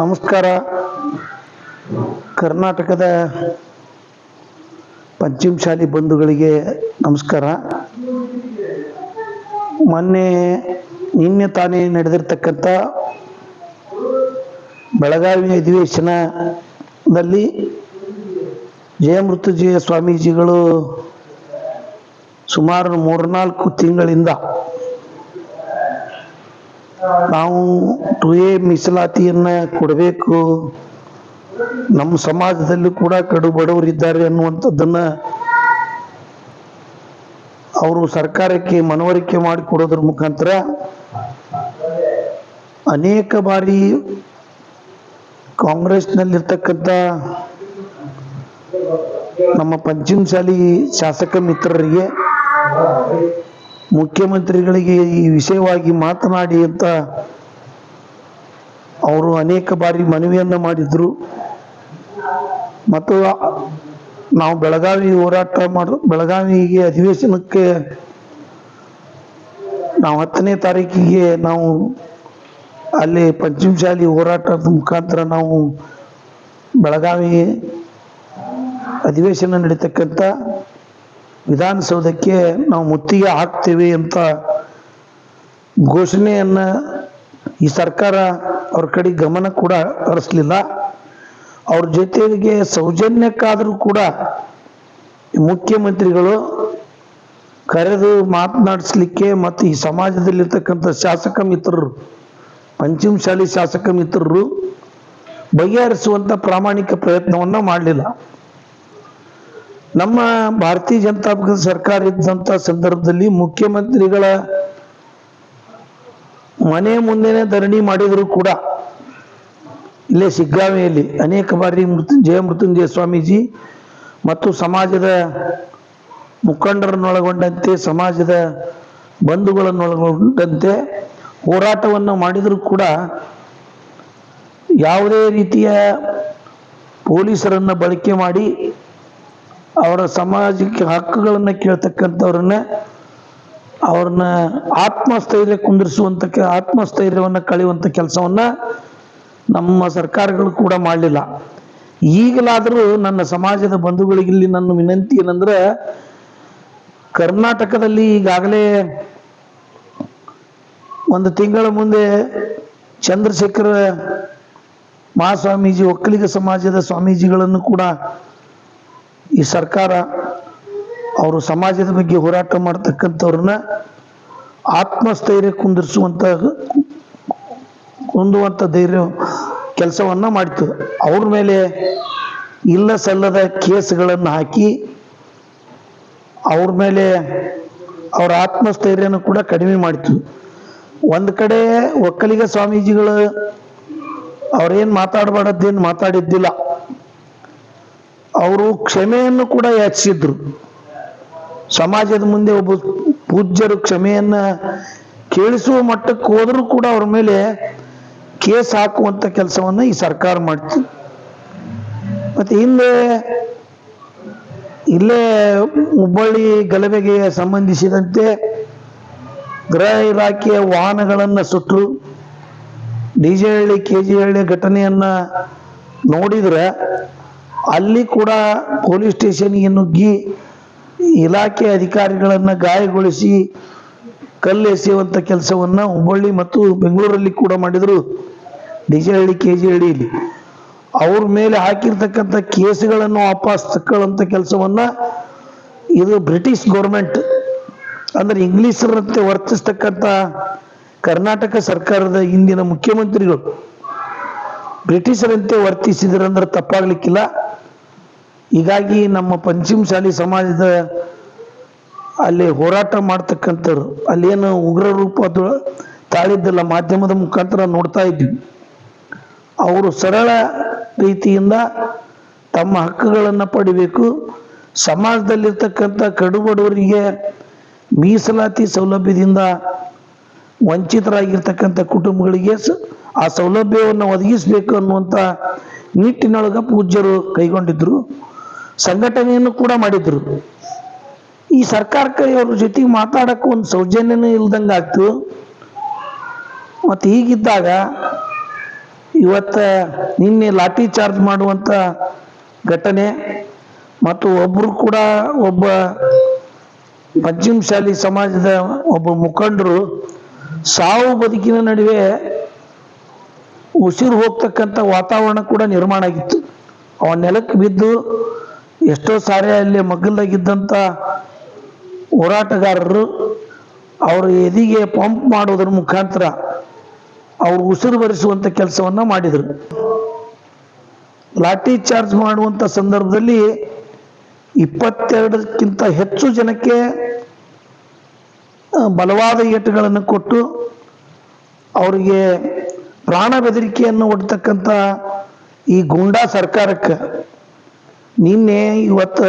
ನಮಸ್ಕಾರ. ಕರ್ನಾಟಕದ ಪಂಚಮಶಾಲಿ ಬಂಧುಗಳಿಗೆ ನಮಸ್ಕಾರ. ಮೊನ್ನೆ ನಿನ್ನೆ ತಾನೇ ನಡೆದಿರ್ತಕ್ಕಂಥ ಬೆಳಗಾವಿ ಅಧಿವೇಶನದಲ್ಲಿ ಜಯಮೃತ್ಯುಜಯ ಸ್ವಾಮೀಜಿಗಳು ಸುಮಾರು ಮೂರ್ನಾಲ್ಕು ತಿಂಗಳಿಂದ ನಾವು ಟು ಎ ಮೀಸಲಾತಿಯನ್ನ ಕೊಡಬೇಕು. ನಮ್ಮ ಸಮಾಜದಲ್ಲಿ ಕೂಡ ಕಡು ಬಡವರಿದ್ದಾರೆ ಅನ್ನುವಂಥದ್ದನ್ನ ಅವರು ಸರ್ಕಾರಕ್ಕೆ ಮನವರಿಕೆ ಮಾಡಿಕೊಡೋದ್ರ ಮುಖಾಂತರ ಅನೇಕ ಬಾರಿ ಕಾಂಗ್ರೆಸ್ನಲ್ಲಿರ್ತಕ್ಕಂಥ ನಮ್ಮ ಪಂಚಮಸಾಲಿ ಶಾಸಕ ಮಿತ್ರರಿಗೆ ಮುಖ್ಯಮಂತ್ರಿಗಳಿಗೆ ಈ ವಿಷಯವಾಗಿ ಮಾತನಾಡಿ ಅಂತ ಅವರು ಅನೇಕ ಬಾರಿ ಮನವಿಯನ್ನು ಮಾಡಿದ್ರು. ಮತ್ತು ನಾವು ಬೆಳಗಾವಿ ಹೋರಾಟ ಮಾಡ, ಬೆಳಗಾವಿಗೆ ಅಧಿವೇಶನಕ್ಕೆ ನಾವು ಹತ್ತನೇ ತಾರೀಕಿಗೆ ನಾವು ಅಲ್ಲಿ ಪಂಚಮಶಾಲಿ ಹೋರಾಟದ ಮುಖಾಂತರ ನಾವು ಬೆಳಗಾವಿ ಅಧಿವೇಶನ ನಡೀತಕ್ಕಂಥ ವಿಧಾನಸೌಧಕ್ಕೆ ನಾವು ಮುತ್ತಿಗೆ ಹಾಕ್ತೇವೆ ಅಂತ ಘೋಷಣೆಯನ್ನು ಈ ಸರ್ಕಾರ ಅವ್ರ ಕಡೆ ಗಮನ ಕೂಡ ಹರಿಸ್ಲಿಲ್ಲ. ಅವ್ರ ಜೊತೆಗೆ ಸೌಜನ್ಯಕ್ಕಾದರೂ ಕೂಡ ಮುಖ್ಯಮಂತ್ರಿಗಳು ಕರೆದು ಮಾತನಾಡಿಸ್ಲಿಕ್ಕೆ ಮತ್ತು ಈ ಸಮಾಜದಲ್ಲಿರ್ತಕ್ಕಂಥ ಶಾಸಕ ಮಿತ್ರರು ಪಂಚಮಶಾಲಿ ಶಾಸಕ ಮಿತ್ರರು ಬಗೆಹರಿಸುವಂಥ ಪ್ರಾಮಾಣಿಕ ಪ್ರಯತ್ನವನ್ನು ಮಾಡಲಿಲ್ಲ. ನಮ್ಮ ಭಾರತೀಯ ಜನತಾ ಪಕ್ಷದ ಸರ್ಕಾರ ಇದ್ದಂಥ ಸಂದರ್ಭದಲ್ಲಿ ಮುಖ್ಯಮಂತ್ರಿಗಳ ಮನೆ ಮುಂದೆನೆ ಧರಣಿ ಮಾಡಿದ್ರು ಕೂಡ. ಇಲ್ಲೇ ಸಿಗ್ಗಾವೆಯಲ್ಲಿ ಅನೇಕ ಬಾರಿ ಮೃತ್ಯುಂಜಯ ಮೃತ್ಯುಂಜಯ ಸ್ವಾಮೀಜಿ ಮತ್ತು ಸಮಾಜದ ಮುಖಂಡರನ್ನೊಳಗೊಂಡಂತೆ, ಸಮಾಜದ ಬಂಧುಗಳನ್ನೊಳಗೊಂಡಂತೆ ಹೋರಾಟವನ್ನು ಮಾಡಿದರೂ ಕೂಡ ಯಾವುದೇ ರೀತಿಯ ಪೊಲೀಸರನ್ನು ಬಳಕೆ ಮಾಡಿ ಅವರ ಸಮಾಜಕ್ಕೆ ಹಕ್ಕುಗಳನ್ನು ಕೇಳ್ತಕ್ಕಂಥವ್ರನ್ನ ಅವ್ರನ್ನ ಆತ್ಮಸ್ಥೈರ್ಯ ಕುಂದಿರಿಸುವಂಥ ಕೆ- ಆತ್ಮಸ್ಥೈರ್ಯವನ್ನು ಕಳೆಯುವಂಥ ಕೆಲಸವನ್ನ ನಮ್ಮ ಸರ್ಕಾರಗಳು ಕೂಡ ಮಾಡಲಿಲ್ಲ. ಈಗಲಾದರೂ ನನ್ನ ಸಮಾಜದ ಬಂಧುಗಳಿಗೆ ಇಲ್ಲಿ ನನ್ನ ವಿನಂತಿ ಏನಂದ್ರೆ, ಕರ್ನಾಟಕದಲ್ಲಿ ಈಗಾಗಲೇ ಒಂದು ತಿಂಗಳ ಮುಂದೆ ಚಂದ್ರಶೇಖರ ಮಹಾಸ್ವಾಮೀಜಿ, ಒಕ್ಕಲಿಗ ಸಮಾಜದ ಸ್ವಾಮೀಜಿಗಳನ್ನು ಕೂಡ ಈ ಸರ್ಕಾರ ಅವರು ಸಮಾಜದ ಬಗ್ಗೆ ಹೋರಾಟ ಮಾಡ್ತಕ್ಕಂಥವ್ರನ್ನ ಆತ್ಮಸ್ಥೈರ್ಯ ಕುಂದಿರಿಸುವಂತ ಕುಂದುವಂಥ ಧೈರ್ಯ ಕೆಲಸವನ್ನ ಮಾಡಿತು. ಅವ್ರ ಮೇಲೆ ಇಲ್ಲ ಸಲ್ಲದ ಕೇಸ್ಗಳನ್ನು ಹಾಕಿ ಅವ್ರ ಮೇಲೆ ಅವರ ಆತ್ಮಸ್ಥೈರ್ಯನ ಕೂಡ ಕಡಿಮೆ ಮಾಡಿತು. ಒಂದು ಕಡೆ ಒಕ್ಕಲಿಗ ಸ್ವಾಮೀಜಿಗಳು ಅವ್ರೇನು ಮಾತಾಡಬಾರ್ದೇನು ಮಾತಾಡಿದ್ದಿಲ್ಲ. ಅವರು ಕ್ಷಮೆಯನ್ನು ಕೂಡ ಯಾಚಿಸಿದ್ರು. ಸಮಾಜದ ಮುಂದೆ ಒಬ್ಬ ಪೂಜ್ಯರು ಕ್ಷಮೆಯನ್ನ ಕೇಳಿಸುವ ಮಟ್ಟಕ್ಕೆ ಹೋದರೂ ಕೂಡ ಅವ್ರ ಮೇಲೆ ಕೇಸ್ ಹಾಕುವಂತ ಕೆಲಸವನ್ನ ಈ ಸರ್ಕಾರ ಮಾಡ್ತು ಮತ್ತೆ ಹಿಂದೆ ಇಲ್ಲೇ ಹುಬ್ಬಳ್ಳಿ ಗಲಭೆಗೆ ಸಂಬಂಧಿಸಿದಂತೆ ಗೃಹ ಇಲಾಖೆಯ ವಾಹನಗಳನ್ನು ಸುಟ್ಟರು D J Halli, K G Halli ಘಟನೆಯನ್ನ ನೋಡಿದ್ರೆ ಅಲ್ಲಿ ಕೂಡ ಪೊಲೀಸ್ ಸ್ಟೇಷನ್ಗೆ ನುಗ್ಗಿ ಇಲಾಖೆ ಅಧಿಕಾರಿಗಳನ್ನು ಗಾಯಗೊಳಿಸಿ ಕಲ್ಲೆಸೆಯುವಂಥ ಕೆಲಸವನ್ನು ಹುಬ್ಬಳ್ಳಿ ಮತ್ತು ಬೆಂಗಳೂರಲ್ಲಿ ಕೂಡ ಮಾಡಿದರು. D J Halli K G ಹಳ್ಳಿಯಲ್ಲಿ ಅವ್ರ ಮೇಲೆ ಹಾಕಿರ್ತಕ್ಕಂಥ ಕೇಸುಗಳನ್ನು ವಾಪಸ್ ತಕ್ಕೊಳ್ಳುವಂಥ ಕೆಲಸವನ್ನು ಇದು ಬ್ರಿಟಿಷ್ ಗೌರ್ಮೆಂಟ್ ಅಂದ್ರೆ ಇಂಗ್ಲೀಷರಂತೆ ವರ್ತಿಸ್ತಕ್ಕಂಥ ಕರ್ನಾಟಕ ಸರ್ಕಾರದ ಹಿಂದಿನ ಮುಖ್ಯಮಂತ್ರಿಗಳು ಬ್ರಿಟಿಷರಂತೆ ವರ್ತಿಸಿದ್ರಂದ್ರೆ ತಪ್ಪಾಗ್ಲಿಕ್ಕಿಲ್ಲ. ಹೀಗಾಗಿ ನಮ್ಮ ಪಂಚಮಶಾಲಿ ಸಮಾಜದ ಅಲ್ಲಿ ಹೋರಾಟ ಮಾಡ್ತಕ್ಕಂಥವ್ರು, ಅಲ್ಲೇನು ಉಗ್ರ ರೂಪ ತಾಳಿದ್ದಲ್ಲ ಮಾಧ್ಯಮದ ಮುಖಾಂತರ ನೋಡ್ತಾ ಇದ್ವಿ. ಅವರು ಸರಳ ರೀತಿಯಿಂದ ತಮ್ಮ ಹಕ್ಕುಗಳನ್ನು ಪಡಿಬೇಕು. ಸಮಾಜದಲ್ಲಿರ್ತಕ್ಕಂಥ ಕಡುಬಡವರಿಗೆ ಮೀಸಲಾತಿ ಸೌಲಭ್ಯದಿಂದ ವಂಚಿತರಾಗಿರ್ತಕ್ಕಂಥ ಕುಟುಂಬಗಳಿಗೆ ಆ ಸೌಲಭ್ಯವನ್ನು ಒದಗಿಸಬೇಕು ಅನ್ನುವಂಥ ನಿಟ್ಟಿನೊಳಗೆ ಪೂಜ್ಯರು ಕೈಗೊಂಡಿದ್ರು. ಸಂಘಟನೆಯನ್ನು ಕೂಡ ಮಾಡಿದ್ರು. ಈ ಸರ್ಕಾರಕ್ಕೆ ಅವ್ರ ಜೊತೆಗೆ ಮಾತಾಡಕ್ಕೆ ಒಂದು ಸೌಜನ್ಯನೂ ಇಲ್ದಂಗೆ ಆಗ್ತು. ಮತ್ತು ಹೀಗಿದ್ದಾಗ ಇವತ್ತ ನಿನ್ನೆ ಲಾಠಿ ಚಾರ್ಜ್ ಮಾಡುವಂತ ಘಟನೆ ಮತ್ತು ಒಬ್ಬರು ಕೂಡ ಒಬ್ಬ ಪಂಚಮಶಾಲಿ ಸಮಾಜದ ಒಬ್ಬ ಮುಖಂಡರು ಸಾವು ಬದುಕಿನ ನಡುವೆ ಉಸಿರು ಹೋಗ್ತಕ್ಕಂಥ ವಾತಾವರಣ ಕೂಡ ನಿರ್ಮಾಣ ಆಗಿತ್ತು. ಅವ ನೆಲಕ್ಕೆ ಬಿದ್ದು ಎಷ್ಟೋ ಸಾರಿ ಅಲ್ಲಿ ಮಗ್ಗಲ್ದಾಗಿದ್ದಂಥ ಹೋರಾಟಗಾರರು ಅವ್ರ ಎದಿಗೆ ಪಂಪ್ ಮಾಡುವುದರ ಮುಖಾಂತರ ಅವರು ಉಸಿರು ಬರೆಸುವಂಥ ಕೆಲಸವನ್ನು ಮಾಡಿದರು. ಲಾಠಿ ಚಾರ್ಜ್ ಮಾಡುವಂಥ ಸಂದರ್ಭದಲ್ಲಿ ಇಪ್ಪತ್ತೆರಡಕ್ಕಿಂತ ಹೆಚ್ಚು ಜನಕ್ಕೆ ಬಲವಾದ ಏಟುಗಳನ್ನು ಕೊಟ್ಟು ಅವರಿಗೆ ಪ್ರಾಣ ಬೆದರಿಕೆಯನ್ನು ಒಡ್ತಕ್ಕಂಥ ಈ ಗೂಂಡಾ ಸರ್ಕಾರಕ್ಕೆ ನಿನ್ನೆ ಇವತ್ತು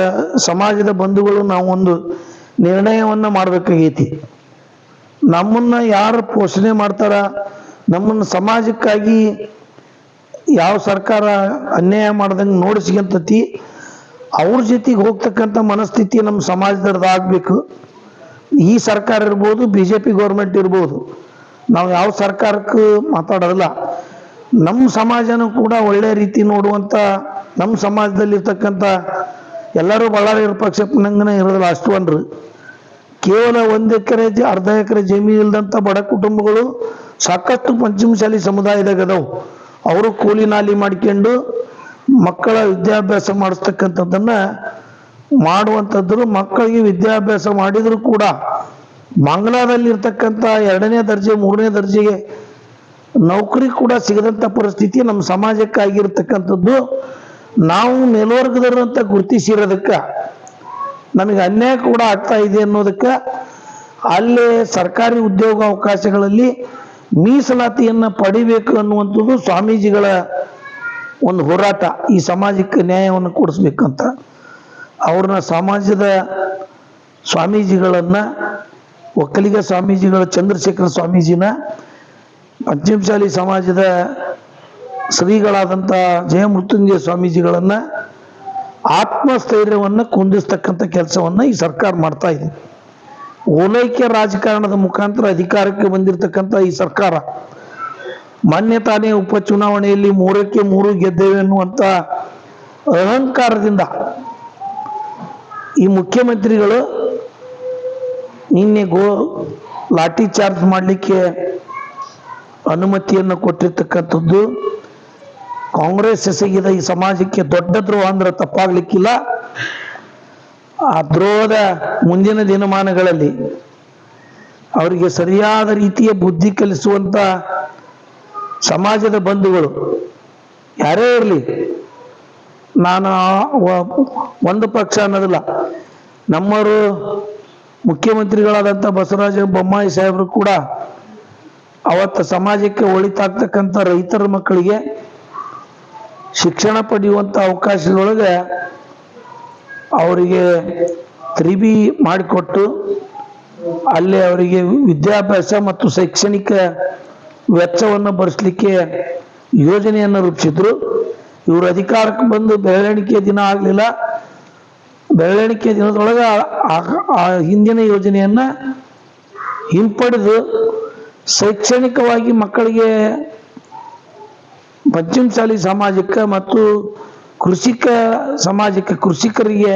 ಸಮಾಜದ ಬಂಧುಗಳು ನಾವು ಒಂದು ನಿರ್ಣಯವನ್ನ ಮಾಡಬೇಕಾಗೈತಿ. ನಮ್ಮನ್ನ ಯಾರು ಪೋಷಣೆ ಮಾಡ್ತಾರ, ನಮ್ಮನ್ನ ಸಮಾಜಕ್ಕಾಗಿ ಯಾವ ಸರ್ಕಾರ ಅನ್ಯಾಯ ಮಾಡ್ದಂಗೆ ನೋಡಿಸ್ಕೊಂತತಿ ಅವ್ರ ಜೊತೆಗೆ ಹೋಗ್ತಕ್ಕಂಥ ಮನಸ್ಥಿತಿ ನಮ್ಮ ಸಮಾಜದವ್ರದ್ದು ಆಗ್ಬೇಕು. ಈ ಸರ್ಕಾರ ಇರ್ಬೋದು ಬಿ ಜೆ ಪಿ ಗೌರ್ಮೆಂಟ್ ಇರ್ಬೋದು. ನಾವು ಯಾವ ಸರ್ಕಾರಕ್ಕೂ ಮಾತಾಡೋದಿಲ್ಲ ನಮ್ಮ ಸಮಾಜನೂ ಕೂಡ ಒಳ್ಳೆ ರೀತಿ ನೋಡುವಂಥ ನಮ್ಮ ಸಮಾಜದಲ್ಲಿರ್ತಕ್ಕಂಥ ಎಲ್ಲರೂ ಬಳ್ಳಾರಿ ಪಕ್ಷಪ್ಪನಂಗನೇ ಇರೋದಿಲ್ಲ ಅಷ್ಟು ಅನ್ರು ಕೇವಲ ಒಂದು ಎಕರೆ ಅರ್ಧ ಎಕರೆ ಜಮೀನು ಇಲ್ದಂಥ ಬಡ ಕುಟುಂಬಗಳು ಸಾಕಷ್ಟು ಪಂಚಮಶಾಲಿ ಸಮುದಾಯದಾಗ ಅದಾವು. ಅವರು ಕೂಲಿ ನಾಲಿ ಮಾಡ್ಕೊಂಡು ಮಕ್ಕಳ ವಿದ್ಯಾಭ್ಯಾಸ ಮಾಡಿಸ್ತಕ್ಕಂಥದ್ದನ್ನು ಮಾಡುವಂಥದ್ದು ಮಕ್ಕಳಿಗೆ ವಿದ್ಯಾಭ್ಯಾಸ ಮಾಡಿದರೂ ಕೂಡ ಮಂಗ್ಲಾದಲ್ಲಿರ್ತಕ್ಕಂಥ ಎರಡನೇ ದರ್ಜೆ, ಮೂರನೇ ದರ್ಜೆಗೆ ನೌಕರಿ ಕೂಡ ಸಿಗದಂಥ ಪರಿಸ್ಥಿತಿ ನಮ್ಮ ಸಮಾಜಕ್ಕಾಗಿರ್ತಕ್ಕಂಥದ್ದು. ನಾವು ಮೇಲ್ವರ್ಗದವರು ಅಂತ ಗುರುತಿಸಿರೋದಕ್ಕೆ, ನಮಗೆ ಅನ್ಯಾಯ ಕೂಡ ಆಗ್ತಾ ಇದೆ ಅನ್ನೋದಕ್ಕೆ, ಅಲ್ಲಿ ಸರ್ಕಾರಿ ಉದ್ಯೋಗ ಅವಕಾಶಗಳಲ್ಲಿ ಮೀಸಲಾತಿಯನ್ನ ಪಡಿಬೇಕು ಅನ್ನುವಂಥದ್ದು ಸ್ವಾಮೀಜಿಗಳ ಒಂದು ಹೋರಾಟ, ಈ ಸಮಾಜಕ್ಕೆ ನ್ಯಾಯವನ್ನು ಕೊಡಿಸ್ಬೇಕಂತ. ಅವ್ರನ್ನ ಸಮಾಜದ ಸ್ವಾಮೀಜಿಗಳನ್ನ, ಒಕ್ಕಲಿಗ ಸ್ವಾಮೀಜಿಗಳ ಚಂದ್ರಶೇಖರ ಸ್ವಾಮೀಜಿನ ಪಂಚಮಶಾಲಿ ಸಮಾಜದ ಶ್ರೀಗಳಾದಂಥ ಜಯ ಮೃತ್ಯುಂಜಯ ಸ್ವಾಮೀಜಿಗಳನ್ನ ಆತ್ಮಸ್ಥೈರ್ಯವನ್ನು ಕುಂದಿಸ್ತಕ್ಕಂಥ ಕೆಲಸವನ್ನು ಈ ಸರ್ಕಾರ ಮಾಡ್ತಾ ಇದೆ. ಓಲೈಕೆ ರಾಜಕಾರಣದ ಮುಖಾಂತರ ಅಧಿಕಾರಕ್ಕೆ ಬಂದಿರತಕ್ಕಂಥ ಈ ಸರ್ಕಾರ ಮೊನ್ನೆ ತಾನೇ ಉಪಚುನಾವಣೆಯಲ್ಲಿ ಮೂರಕ್ಕೆ ಮೂರು ಗೆದ್ದೇವೆ ಅನ್ನುವಂಥ ಅಹಂಕಾರದಿಂದ ಈ ಮುಖ್ಯಮಂತ್ರಿಗಳು ನಿನ್ನೆ ಗೋ ಲಾಠಿ ಚಾರ್ಜ್ ಮಾಡಲಿಕ್ಕೆ ಅನುಮತಿಯನ್ನು ಕೊಟ್ಟಿರ್ತಕ್ಕಂಥದ್ದು ಕಾಂಗ್ರೆಸ್ ಎಸಗಿದ ಈ ಸಮಾಜಕ್ಕೆ ದೊಡ್ಡ ದ್ರೋಹ ಅಂದ್ರೆ ತಪ್ಪಾಗ್ಲಿಕ್ಕಿಲ್ಲ. ಆ ದ್ರೋಹದ ಮುಂದಿನ ದಿನಮಾನಗಳಲ್ಲಿ ಅವರಿಗೆ ಸರಿಯಾದ ರೀತಿಯ ಬುದ್ಧಿ ಕಲಿಸುವಂತ ಸಮಾಜದ ಬಂಧುಗಳು ಯಾರೇ ಇರಲಿ, ನಾನು ಒಂದು ಪಕ್ಷ ಅನ್ನೋದಿಲ್ಲ, ನಮ್ಮವರು ಮುಖ್ಯಮಂತ್ರಿಗಳಾದಂಥ ಬಸವರಾಜ ಬೊಮ್ಮಾಯಿ ಸಾಹೇಬರು ಕೂಡ ಅವತ್ತು ಸಮಾಜಕ್ಕೆ ಒಳಿತಾಗ್ತಕ್ಕಂಥ ರೈತರ ಮಕ್ಕಳಿಗೆ ಶಿಕ್ಷಣ ಪಡೆಯುವಂಥ ಅವಕಾಶದೊಳಗೆ ಅವರಿಗೆ ತ್ರಿಬಿ ಮಾಡಿಕೊಟ್ಟು ಅಲ್ಲಿ ಅವರಿಗೆ ವಿದ್ಯಾಭ್ಯಾಸ ಮತ್ತು ಶೈಕ್ಷಣಿಕ ವೆಚ್ಚವನ್ನು ಭರಿಸಲಿಕ್ಕೆ ಯೋಜನೆಯನ್ನು ರೂಪಿಸಿದ್ರು. ಇವರು ಅಧಿಕಾರಕ್ಕೆ ಬಂದು ಬೆರಳೆಣಿಕೆ ದಿನ ಆಗಲಿಲ್ಲ. ಬೆರಳೆಣಿಕೆ ದಿನದೊಳಗೆ ಆ ಹಿಂದಿನ ಯೋಜನೆಯನ್ನ ಹಿಂಪಡೆದು ಶೈಕ್ಷಣಿಕವಾಗಿ ಮಕ್ಕಳಿಗೆ ಪಂಚಮಸಾಲಿ ಸಮಾಜಕ್ಕೆ ಮತ್ತು ಕೃಷಿಕ ಸಮಾಜಕ್ಕೆ ಕೃಷಿಕರಿಗೆ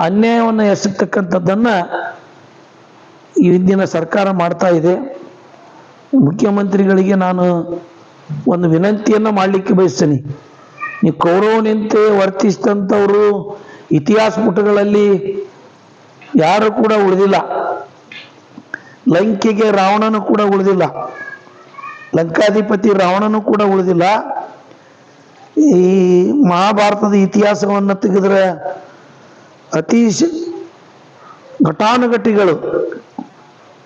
ಅನ್ಯಾಯವನ್ನು ಈ ಹಿಂದಿನ ಸರ್ಕಾರ ಮಾಡ್ತಾ ಇದೆ. ಮುಖ್ಯಮಂತ್ರಿಗಳಿಗೆ ನಾನು ಒಂದು ವಿನಂತಿಯನ್ನ ಮಾಡಲಿಕ್ಕೆ ಬಯಸ್ತೇನೆ. ನೀವು ಕೌರವನಿಂತೆ ವರ್ತಿಸಿದಂಥವರು ಇತಿಹಾಸ ಪುಟಗಳಲ್ಲಿ ಯಾರು ಕೂಡ ಉಳಿದಿಲ್ಲ. ಲಂಕೆಗೆ ರಾವಣನು ಕೂಡ ಉಳಿದಿಲ್ಲ. ಲಂಕಾಧಿಪತಿ ರಾವಣನು ಕೂಡ ಉಳಿದಿಲ್ಲ. ಈ ಮಹಾಭಾರತದ ಇತಿಹಾಸವನ್ನು ತೆಗೆದ್ರೆ ಅತಿ ಘಟಾನುಘಟಿಗಳು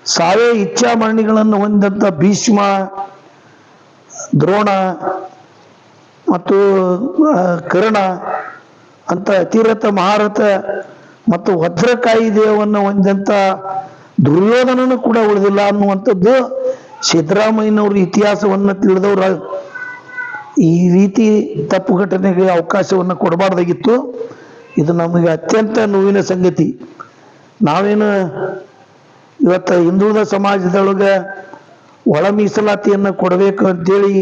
ಸಾವೇ ಇಚ್ಛಾಮರಣಿಗಳನ್ನು ಹೊಂದಂತ ಭೀಷ್ಮ, ದ್ರೋಣ ಮತ್ತು ಕರ್ಣ ಅಂತ ಅತಿರಥ ಮಹಾರಥ ಮತ್ತು ವಜ್ರಕಾಯಿ ದೇವವನ್ನು ಹೊಂದಂತ ದುರ್ಯೋಧನನು ಕೂಡ ಉಳಿದಿಲ್ಲ ಅನ್ನುವಂಥದ್ದು ಸಿದ್ದರಾಮಯ್ಯನವ್ರ ಇತಿಹಾಸವನ್ನು ತಿಳಿದವ್ರ ಈ ರೀತಿ ತಪ್ಪು ಘಟನೆಗೆ ಅವಕಾಶವನ್ನು ಕೊಡಬಾರ್ದಾಗಿತ್ತು. ಇದು ನಮಗೆ ಅತ್ಯಂತ ನೋವಿನ ಸಂಗತಿ. ನಾವೇನು ಇವತ್ತು ಹಿಂದುಳಿದ ಸಮಾಜದೊಳಗೆ ಒಳ ಮೀಸಲಾತಿಯನ್ನು ಕೊಡಬೇಕು ಅಂತೇಳಿ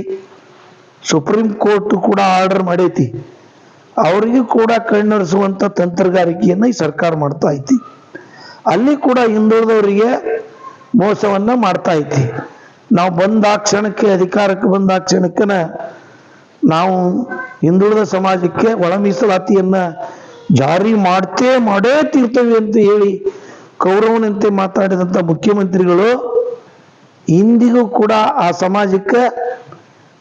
ಸುಪ್ರೀಂ ಕೋರ್ಟ್ ಕೂಡ ಆರ್ಡರ್ ಮಾಡೈತಿ. ಅವರಿಗೂ ಕೂಡ ಕಣ್ಣರಿಸುವಂಥ ತಂತ್ರಗಾರಿಕೆಯನ್ನು ಈ ಸರ್ಕಾರ ಮಾಡ್ತಾ ಐತಿ. ಅಲ್ಲಿ ಕೂಡ ಹಿಂದುಳಿದವರಿಗೆ ಮೋಸವನ್ನ ಮಾಡ್ತಾ ಐತಿ ನಾವು ಬಂದ ಕ್ಷಣಕ್ಕೆ, ಅಧಿಕಾರಕ್ಕೆ ಬಂದ ಕ್ಷಣಕ್ಕನ ನಾವು ಹಿಂದುಳಿದ ಸಮಾಜಕ್ಕೆ ಒಳ ಮೀಸಲಾತಿಯನ್ನ ಜಾರಿ ಮಾಡ್ತೇ ಮಾಡೇ ತೀರ್ತೇವೆ ಅಂತ ಹೇಳಿ ಕೌರವನಂತೆ ಮಾತಾಡಿದಂತ ಮುಖ್ಯಮಂತ್ರಿಗಳು ಇಂದಿಗೂ ಕೂಡ ಆ ಸಮಾಜಕ್ಕೆ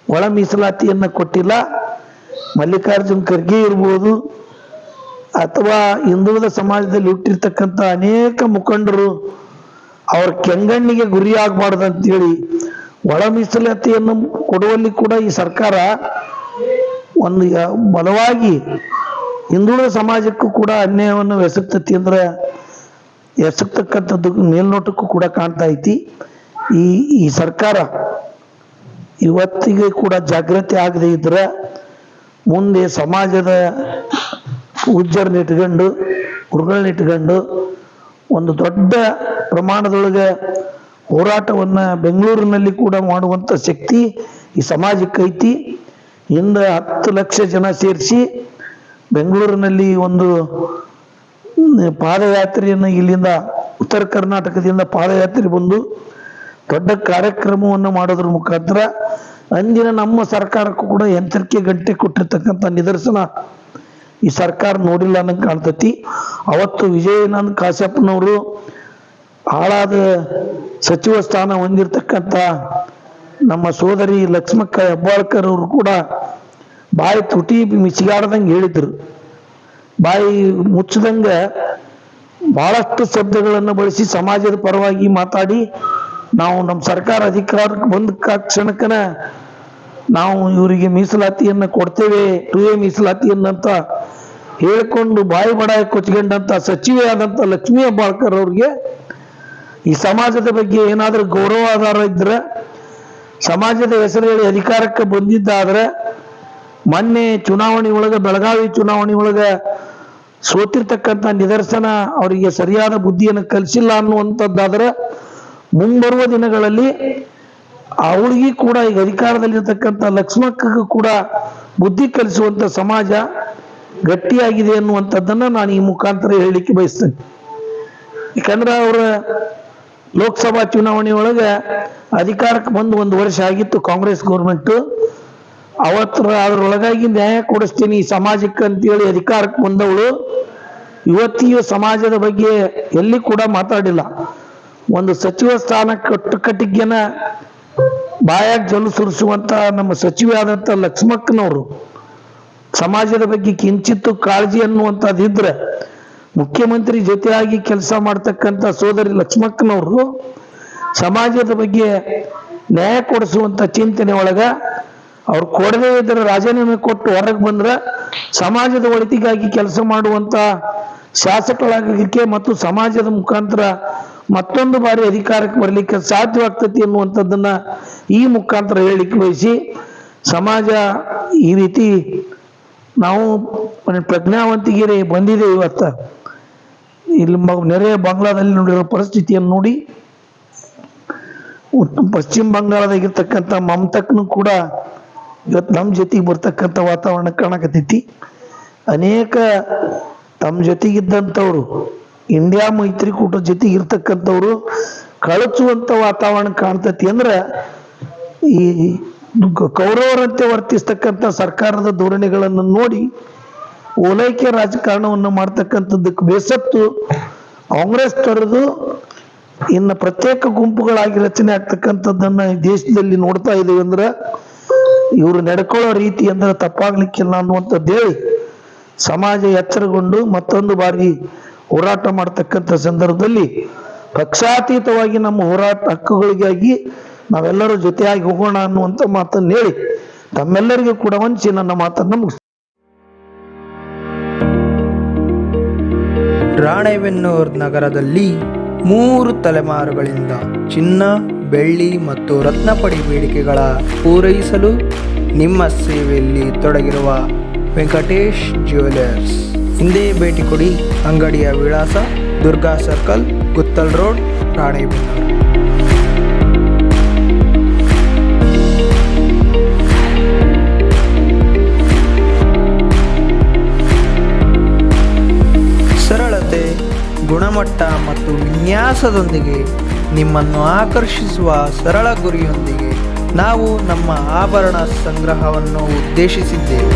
ಒಳ ಮೀಸಲಾತಿಯನ್ನ ಕೊಟ್ಟಿಲ್ಲ. ಮಲ್ಲಿಕಾರ್ಜುನ್ ಖರ್ಗೆ ಇರ್ಬೋದು ಅಥವಾ ಹಿಂದುಳಿದ ಸಮಾಜದಲ್ಲಿ ಹುಟ್ಟಿರ್ತಕ್ಕಂಥ ಅನೇಕ ಮುಖಂಡರು ಅವ್ರ ಕೆಂಗಣ್ಣಿಗೆ ಗುರಿಯಾಗಬಾರ್ದು ಅಂತೇಳಿ ಒಳ ಮೀಸಲಾತಿಯನ್ನು ಕೊಡುವಲ್ಲಿ ಕೂಡ ಈ ಸರ್ಕಾರ ಒಂದು ಬಲವಾಗಿ ಹಿಂದುಳಿದ ಸಮಾಜಕ್ಕೂ ಕೂಡ ಅನ್ಯಾಯವನ್ನು ಎಸಗ್ತತಿ ಅಂದ್ರೆ ಎಸಗ್ತಕ್ಕಂಥದ್ದು ಮೇಲ್ನೋಟಕ್ಕೂ ಕೂಡ ಕಾಣ್ತಾ ಐತಿ. ಈ ಈ ಸರ್ಕಾರ ಇವತ್ತಿಗೆ ಕೂಡ ಜಾಗೃತಿ ಆಗದೆ ಇದ್ರೆ ಮುಂದೆ ಸಮಾಜದ ಪೂಜ್ಯರನ್ನ ಇಟ್ಕೊಂಡು ಗುರುಗಳನ್ನ ಇಟ್ಕೊಂಡು ಒಂದು ದೊಡ್ಡ ಪ್ರಮಾಣದೊಳಗೆ ಹೋರಾಟವನ್ನ ಬೆಂಗಳೂರಿನಲ್ಲಿ ಕೂಡ ಮಾಡುವಂತ ಶಕ್ತಿ ಈ ಸಮಾಜಕ್ಕೆ ಐತಿ. ಹಿಂದೆ ಹತ್ತು ಲಕ್ಷ ಜನ ಸೇರಿಸಿ ಬೆಂಗಳೂರಿನಲ್ಲಿ ಒಂದು ಪಾದಯಾತ್ರೆಯನ್ನು ಇಲ್ಲಿಂದ ಉತ್ತರ ಕರ್ನಾಟಕದಿಂದ ಪಾದಯಾತ್ರೆ ಬಂದು ದೊಡ್ಡ ಕಾರ್ಯಕ್ರಮವನ್ನು ಮಾಡೋದ್ರ ಮುಖಾಂತರ ಅಂದಿನ ನಮ್ಮ ಸರ್ಕಾರಕ್ಕೂ ಕೂಡ ಎಚ್ಚರಿಕೆ ಗಂಟೆ ಕೊಟ್ಟಿರ್ತಕ್ಕಂಥ ನಿದರ್ಶನ ಈ ಸರ್ಕಾರ ನೋಡಿಲ್ಲ ಅನ್ನಂಗೆ ಕಾಣ್ತತಿ. ಅವತ್ತು ವಿಜಯನಂದ್ ಕಾಶ್ಯಪ್ಪನವರು ಹಾಳಾದ ಸಚಿವ ಸ್ಥಾನ ಹೊಂದಿರತಕ್ಕಂಥ ನಮ್ಮ ಸೋದರಿ ಲಕ್ಷ್ಮಕ್ಕ ಹೆಬ್ಬಾಳ್ಕರ್ ಅವರು ಕೂಡ ಬಾಯಿ ತುಟಿ ಮಿಚಿಗಾಡ್ದಂಗೆ ಹೇಳಿದ್ರು. ಬಾಯಿ ಮುಚ್ಚದಂಗ ಬಹಳಷ್ಟು ಶಬ್ದಗಳನ್ನು ಬಳಸಿ ಸಮಾಜದ ಪರವಾಗಿ ಮಾತಾಡಿ ನಾವು ನಮ್ಮ ಸರ್ಕಾರ ಅಧಿಕಾರಕ್ಕೆ ಬಂದ ಕ್ಷಣಕ್ಕನ ನಾವು ಇವರಿಗೆ ಮೀಸಲಾತಿಯನ್ನ ಕೊಡ್ತೇವೆ ಟು ಎ ಮೀಸಲಾತಿಯನ್ನಂತ ಹೇಳ್ಕೊಂಡು ಬಾಯಿ ಬಡಾಯ ಕೊಚ್ಕೊಂಡಂತ ಸಚಿವೆ ಆದಂತ ಲಕ್ಷ್ಮೀ ಹೆಬ್ಬಾಳ್ಕರ್ ಅವ್ರಿಗೆ ಈ ಸಮಾಜದ ಬಗ್ಗೆ ಏನಾದ್ರೂ ಗೌರವಾಧಾರ ಇದ್ರೆ, ಸಮಾಜದ ಹೆಸರಲ್ಲಿ ಅಧಿಕಾರಕ್ಕೆ ಬಂದಿದ್ದಾದ್ರೆ, ಮೊನ್ನೆ ಚುನಾವಣೆ ಒಳಗೆ, ಬೆಳಗಾವಿ ಚುನಾವಣೆ ಒಳಗೆ ಸೋತಿರ್ತಕ್ಕಂಥ ನಿದರ್ಶನ ಅವರಿಗೆ ಸರಿಯಾದ ಬುದ್ಧಿಯನ್ನು ಕಲಿಸಿಲ್ಲ ಅನ್ನುವಂಥದ್ದಾದ್ರೆ, ಮುಂಬರುವ ದಿನಗಳಲ್ಲಿ ಅವಳಿಗೆ ಕೂಡ ಈಗ ಅಧಿಕಾರದಲ್ಲಿರ್ತಕ್ಕಂಥ ಲಕ್ಷ್ಮಕ್ಕೂ ಕೂಡ ಬುದ್ಧಿ ಕಲಿಸುವಂತ ಸಮಾಜ ಗಟ್ಟಿಯಾಗಿದೆ ಅನ್ನುವಂಥದ್ದನ್ನ ನಾನು ಈ ಮುಖಾಂತರ ಹೇಳಲಿಕ್ಕೆ ಬಯಸ್ತೇನೆ. ಯಾಕಂದ್ರೆ ಅವರ ಲೋಕಸಭಾ ಚುನಾವಣೆ ಒಳಗೆ ಅಧಿಕಾರಕ್ಕೆ ಬಂದು ಒಂದು ವರ್ಷ ಆಗಿತ್ತು ಕಾಂಗ್ರೆಸ್ ಗೌರ್ಮೆಂಟ್. ಅವತ್ತರ ಅದ್ರೊಳಗಾಗಿ ನ್ಯಾಯ ಕೊಡಿಸ್ತೀನಿ ಈ ಸಮಾಜಕ್ಕೆ ಅಂತೇಳಿ ಅಧಿಕಾರಕ್ಕೆ ಬಂದವಳು. ಇವತ್ತಿಗೂ ಸಮಾಜದ ಬಗ್ಗೆ ಎಲ್ಲಿ ಕೂಡ ಮಾತಾಡಿಲ್ಲ. ಒಂದು ಸಚಿವ ಸ್ಥಾನ ಕಟ್ಟು ಕಟ್ಟಿಗೆನ ಬಾಯಾಗ ಜಲು ಸುರಿಸುವಂತ ನಮ್ಮ ಸಚಿವೆ ಆದಂತ ಲಕ್ಷ್ಮಕ್ಕನವರು, ಸಮಾಜದ ಬಗ್ಗೆ ಕಿಂಚಿತ್ತು ಕಾಳಜಿ ಅನ್ನುವಂಥದ್ದಿದ್ರೆ ಮುಖ್ಯಮಂತ್ರಿ ಜೊತೆಯಾಗಿ ಕೆಲಸ ಮಾಡ್ತಕ್ಕಂಥ ಸೋದರಿ ಲಕ್ಷ್ಮಕ್ಕನವರು ಸಮಾಜದ ಬಗ್ಗೆ ನ್ಯಾಯ ಕೊಡಿಸುವಂತ ಚಿಂತನೆ ಒಳಗ ಅವ್ರು ಕೊಡದೇ ಇದ್ರೆ ರಾಜೀನಾಮೆ ಕೊಟ್ಟು ಹೊರಗೆ ಬಂದ್ರೆ ಸಮಾಜದ ಒಳಿತಿಗಾಗಿ ಕೆಲಸ ಮಾಡುವಂತ ಶಾಸಕರಾಗಲಿಕ್ಕೆ ಮತ್ತು ಸಮಾಜದ ಮುಖಾಂತರ ಮತ್ತೊಂದು ಬಾರಿ ಅಧಿಕಾರಕ್ಕೆ ಬರಲಿಕ್ಕೆ ಸಾಧ್ಯವಾಗ್ತತಿ ಅನ್ನುವಂಥದ್ದನ್ನ ಈ ಮುಖಾಂತರ ಹೇಳಿಕೆ ಬಯಸಿ ಸಮಾಜ ಈ ರೀತಿ ನಾವು ಪ್ರಜ್ಞಾವಂತಿಗೆ ಬಂದಿದೆ ಇವತ್ತ. ಇಲ್ಲಿ ನೆರೆಯ ಬಾಂಗ್ಲಾದಲ್ಲಿ ನೋಡಿರೋ ಪರಿಸ್ಥಿತಿಯನ್ನು ನೋಡಿ ಪಶ್ಚಿಮ ಬಂಗಾಳದಾಗಿರ್ತಕ್ಕಂಥ ಮಮತಕ್ನು ಕೂಡ ಇವತ್ತು ನಮ್ಮ ಜೊತೆಗೆ ಬರ್ತಕ್ಕಂಥ ವಾತಾವರಣ ಕಾಣಕತ್ತೈತಿ. ಅನೇಕ ತಮ್ಮ ಜೊತೆಗಿದ್ದಂಥವ್ರು ಇಂಡಿಯಾ ಮೈತ್ರಿಕೂಟ ಜೊತೆ ಇರ್ತಕ್ಕಂಥವ್ರು ಕಳಚುವಂತ ವಾತಾವರಣ ಕಾಣ್ತೈತಿ ಅಂದ್ರೆ ಈ ಕೌರವರಂತೆ ವರ್ತಿಸ್ತಕ್ಕಂಥ ಸರ್ಕಾರದ ಧೋರಣೆಗಳನ್ನು ನೋಡಿ ಓಲೈಕೆ ರಾಜಕಾರಣವನ್ನು ಮಾಡ್ತಕ್ಕಂಥದ್ದಕ್ಕೆ ಬೇಸತ್ತು ಕಾಂಗ್ರೆಸ್ ತೊರೆದು ಇನ್ನು ಪ್ರತ್ಯೇಕ ಗುಂಪುಗಳಾಗಿ ರಚನೆ ಆಗ್ತಕ್ಕಂಥದ್ದನ್ನ ದೇಶದಲ್ಲಿ ನೋಡ್ತಾ ಇದೀವಿ ಅಂದ್ರೆ ಇವರು ನಡ್ಕೊಳ್ಳೋ ರೀತಿ ಅಂದ್ರೆ ತಪ್ಪಾಗ್ಲಿಕ್ಕಿಲ್ಲ ಅನ್ನುವಂಥದ್ದು ಹೇಳಿ ಸಮಾಜ ಎಚ್ಚರಗೊಂಡು ಮತ್ತೊಂದು ಬಾರಿ ಹೋರಾಟ ಮಾಡ್ತಕ್ಕಂಥ ಸಂದರ್ಭದಲ್ಲಿ ಪಕ್ಷಾತೀತವಾಗಿ ನಮ್ಮ ಹೋರಾಟ ಹಕ್ಕುಗಳಿಗಾಗಿ ನಾವೆಲ್ಲರೂ ಜೊತೆಯಾಗಿ ಹೋಗೋಣ ಅನ್ನುವಂಥ ಮಾತನ್ನು ಹೇಳಿ ತಮ್ಮೆಲ್ಲರಿಗೂ ಕೂಡ ವಂಚಿ ನನ್ನ ಮಾತನ್ನು ಮುಗಿಸ್ತೀನಿ. ರಾಣೆಬೆನ್ನೂರು ನಗರದಲ್ಲಿ ಮೂರು ತಲೆಮಾರುಗಳಿಂದ ಚಿನ್ನ, ಬೆಳ್ಳಿ ಮತ್ತು ರತ್ನಪಡಿ ಬೇಡಿಕೆಗಳ ಪೂರೈಸಲು ನಿಮ್ಮ ಸೇವೆಯಲ್ಲಿ ತೊಡಗಿರುವ ವೆಂಕಟೇಶ್ ಜ್ಯುವೆಲರ್ಸ್. ಹಿಂದೆ ಭೇಟಿ ಕೊಡಿ ಅಂಗಡಿಯ ವಿಳಾಸ ದುರ್ಗಾ ಸರ್ಕಲ್, ಗುತ್ತಲ್ ರೋಡ್, ರಾಣೇಬೆನ್ನೂರು. ಸರಳತೆ, ಗುಣಮಟ್ಟ ಮತ್ತು ವಿನ್ಯಾಸದೊಂದಿಗೆ ನಿಮ್ಮನ್ನು ಆಕರ್ಷಿಸುವ ಸರಳ ಗುರಿಯೊಂದಿಗೆ ನಾವು ನಮ್ಮ ಆಭರಣ ಸಂಗ್ರಹವನ್ನು ಉದ್ದೇಶಿಸಿದ್ದೇವೆ.